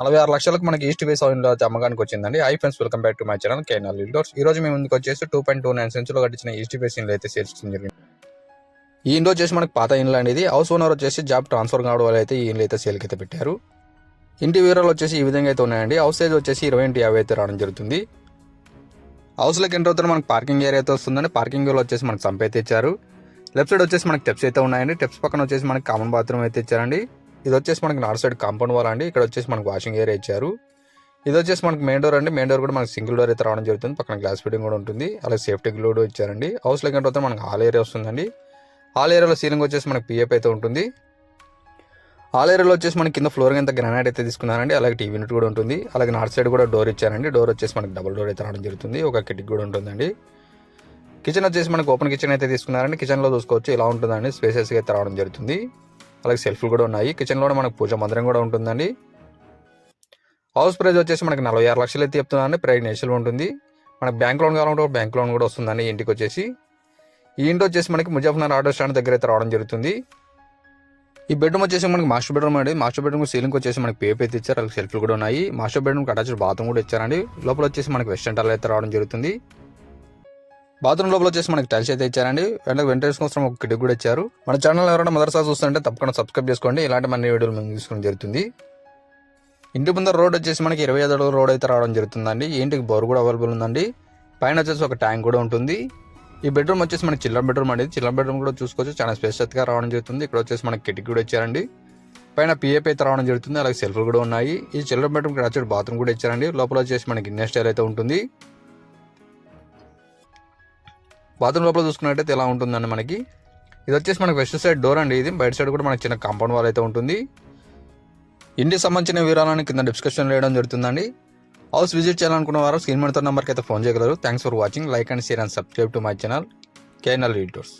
నలభై ఆరు లక్షలకు మనకి ఈస్ట్ వేస్ ఆయిల్ అయితే అమ్మకానికి వచ్చిందండి. Hi friends welcome back to my channel canal ఇండోర్స్ ఈ రోజు మేము ముందుకు వచ్చేసి టూ పాయింట్ టూ నైన్ సెంచులో కట్టించిన ఈస్ట్ వేస్ ఇండ్లు అయితే సేల్స్ జరిగింది. ఈ ఇంట్లో వచ్చేసి మనకి పాత ఇండ్లాండి ఇది. హౌస్ ఓనర్ వచ్చేసి జాబ్ ట్రాన్స్ఫర్ కావడం వల్ల అయితే ఈ ఇండ్లు అయితే సేల్కి అయితే పెట్టారు. ఇంటి వివరాలు వచ్చేసి ఈ విధంగా అయితే ఉన్నాయండి. హౌస్ సైజ్ వచ్చేసి ఇరవై ఇంటి యాభై అయితే రావడం జరుగుతుంది. హౌస్లోకి ఎంటర్ అవుతున్న మనకి పార్కింగ్ ఏరియా అయితే వస్తుందండి. పార్కింగ్ ఏరియా వచ్చేసి మనకి సంప అయితే ఇచ్చారు. లెఫ్ట్ సైడ్ వచ్చేసి మనకి టెప్స్ అయితే ఉన్నాయండి. టెప్స్ పక్కన వచ్చేసి మనకి కామన్ బాత్రూమ్ అయితే ఇచ్చారండి. ఇది వచ్చేసి మనకి నార్త్ సైడ్ కాంపౌండ్ వాల్ అండి. ఇక్కడ వచ్చేసి మనకి వాషింగ్ ఏరియా ఇచ్చారు. ఇది వచ్చేసి మనకి మెయిన్ డోర్ అండి. మెయిన్ డోర్ కూడా మనకి సింగిల్ డోర్ అయితే రావడం జరుగుతుంది. పక్కన గ్లాస్ ఫిట్టింగ్ కూడా ఉంటుంది. అలాగే సేఫ్టీ గ్లూడ్ ఇచ్చారండి. హౌస్ లెక్క తర్వాత మనకి హాల్ ఏరియా వస్తుందండి. హాల్ ఏరియాలో సీలింగ్ వచ్చేసి మనకి పిఎఫ్ అయితే ఉంటుంది. హాల్ ఏరియాలో వచ్చేసి మనకి కింద ఫ్లోరింగ్ అంతా గ్రానైట్ అయితే తీసుకున్నారండి. అలాగే టీవీ యూనిట్ కూడా ఉంటుంది. అలాగే నార్త్ సైడ్ కూడా డోర్ ఇచ్చారండి. డోర్ వచ్చేసి మనకి డబుల్ డోర్ అయితే రావడం జరుగుతుంది. ఒక కిటిక్ కూడా ఉంటుందండి. కిచెన్ వచ్చేసి మనకి ఓపెన్ కిచెన్ అయితే తీసుకున్నారండి. కిచెన్లో చూసుకోవచ్చు. ఇలా ఉంటుందండి. స్పేసెస్గా అయితే రావడం జరుగుతుంది. అలాగే సెల్ఫ్లు కూడా ఉన్నాయి. కిచెన్లో కూడా మనకు పూజ మందిరం కూడా ఉంటుందండి. హౌస్ ప్రైస్ వచ్చేసి మనకి నలభై ఆరు లక్షలు అయితే చెప్తున్నారండి. ప్రైస్ ఉంటుంది. మనకి బ్యాంక్ లోన్ కావాలంటే బ్యాంక్ లోన్ కూడా వస్తుందండి ఇంటికి వచ్చేసి. ఈ ఇంటి వచ్చేసి మనకి ముజఫర్నగర్ ఆటో స్టాండ్ దగ్గర అయితే రావడం జరుగుతుంది. ఈ బెడ్రూమ్ వచ్చేసి మనకి మాస్టర్ బెడ్రూమ్ అండి. మాస్టర్ బెడ్రూమ్ సీలింగ్ వచ్చేసి మనకి పేప్ అయితే ఇచ్చారు. అలాగే సెల్ఫ్లు కూడా ఉన్నాయి. మాస్టర్ బెడ్రూమ్ అటాచ్డ్ బాత్రూమ్ కూడా ఇచ్చారండి. లోపల వచ్చేసి మనకి వెస్టర్న్ టాల్ అయితే రావడం జరుగుతుంది. బాత్రూమ్ లోపల వచ్చేసి మనకి టైల్స్ అయితే ఇచ్చారండి. వెంటనే వెంటేషన్ కోసం ఒక కిటిక్ కూడా ఇచ్చారు. మన ఛానల్ ఎవరైనా మొదటిసారి చూస్తుంటే తప్పకుండా సబ్స్క్రైబ్ చేసుకోండి. ఇలాంటి మన వీడియోలు మేము తీసుకోవడం జరుగుతుంది. ఇంటి ముందర రోడ్ వచ్చేసి మనకి ఇరవై ఐదు అడుగుల రోడ్ అయితే రావడం జరుగుతుందండి. ఇంటికి బోర్ కూడా అవైలబుల్ ఉందండి. పైన వచ్చేసి ఒక ట్యాంక్ కూడా ఉంటుంది. ఈ బెడ్రూమ్ వచ్చేసి మనకి చిల్లర బెడ్రూమ్ అనేది చిల్లర బెడ్రూమ్ కూడా చూసుకోవచ్చు. చాలా స్పెషల్గా రావడం జరుగుతుంది. ఇక్కడ వచ్చేసి మనకి కిటికీ కూడా ఇచ్చారండి. పైన పిఏపీ అయితే రావడం జరుగుతుంది. అలాగే సెల్ఫ్లు కూడా ఉన్నాయి. ఈ చిల్లర బెడ్రూమ్ వచ్చేసి బాత్రూమ్ కూడా ఇచ్చారండి. లోపల వచ్చేసి మనకి ఇన్నర్ స్టైల్ అయితే ఉంటుంది. బాత్రూమ్ లోపల చూసుకున్నట్టయితే ఎలా ఉంటుందండి మనకి? ఇది వచ్చేసి మనకి వెస్ట్ సైడ్ డోర్ అండి. ఇది బయట సైడ్ కూడా మనకి చిన్న కాంపౌండ్ వాల్ అయితే ఉంటుంది. ఇంటికి సంబంధించిన వివరాలను కింద డిస్క్రిప్షన్ వేయడం జరుగుతుందండి. హౌస్ విజిట్ చేయాలనుకున్న వారు స్క్రీన్ మీద నెంబర్కి అయితే ఫోన్ చేయగలరు. Thanks for watching like and share and subscribe to my channel KNL రీటర్స్